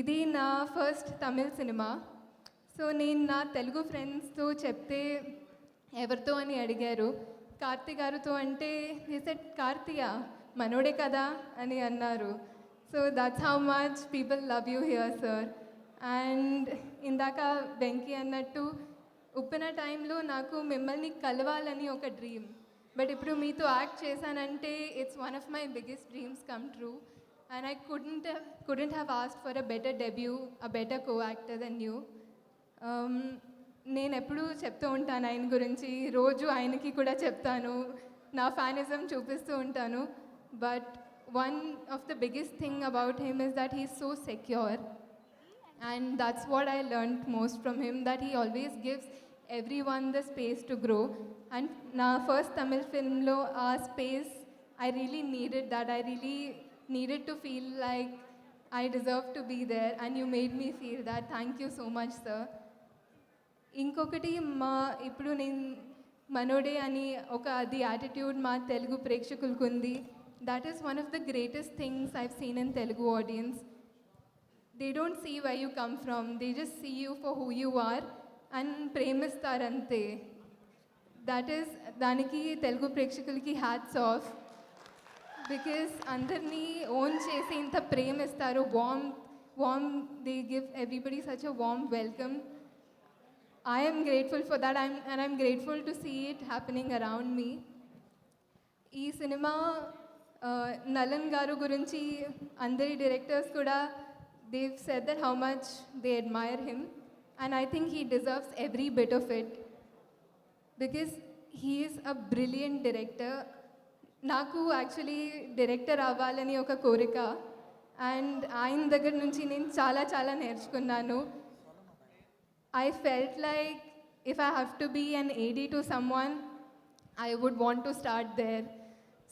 ఇది నా first Tamil cinema. So నేను నా తెలుగు ఫ్రెండ్స్తో చెప్తే ఎవరితో అని అడిగారు. కార్తీ గారితో అంటే సెట్ కార్తీయ మనోడే కదా అని అన్నారు. So that's how much people love you here sir and ఇందాక వెంకీ అన్నట్టు ఉప్పిన టైంలో నాకు మిమ్మల్ని కలవాలని ఒక డ్రీమ్ బట్ ఇప్పుడు మీతో యాక్ట్ చేశానంటే it's one of my biggest dreams come true and I couldn't have, couldn't have asked for a better debut, a better co-actor than నేను ఎప్పుడూ చెప్తూ ఉంటాను ఆయన గురించి రోజు ఆయనకి కూడా చెప్తాను నా ఫ్యానిజం చూపిస్తూ ఉంటాను but one of the biggest thing about him is that he so secure and that's what I learn most from him that he always gives every one the space to grow and నా first Tamil ఫిల్మ్లో ఆ space I really needed that I really needed to feel like I deserve to be there, and you made me feel that. Thank you so much, sir. ఇంకొకటి మా ఇప్పుడు నేను మనోడే అని ఒక అది యాటిట్యూడ్ మా తెలుగు ప్రేక్షకులకు ఉంది. That is one of the greatest things I've seen in Telugu audience they don't see why you come from they just see you for who you are and ప్రేమిస్తారంతే. That is దానికి తెలుగు ప్రేక్షకులకి hats off because అందరినీ own చేసి ఇంత ప్రేమ ఇస్తారు. Warm warm they give everybody such a warm welcome I'm grateful for that I'm and I'm grateful to see it happening around me ఈ cinema Nalan గారు గురించి అందరి డైరెక్టర్స్ కూడా they've said that how much they admire him and I think he deserves every bit of it because he is a brilliant director నాకు actually director అవ్వాలని ఒక కోరిక. And ఆయన దగ్గర నుంచి నేను చాలా చాలా నేర్చుకున్నాను. I felt like if I have to be an AD to someone I would want to start there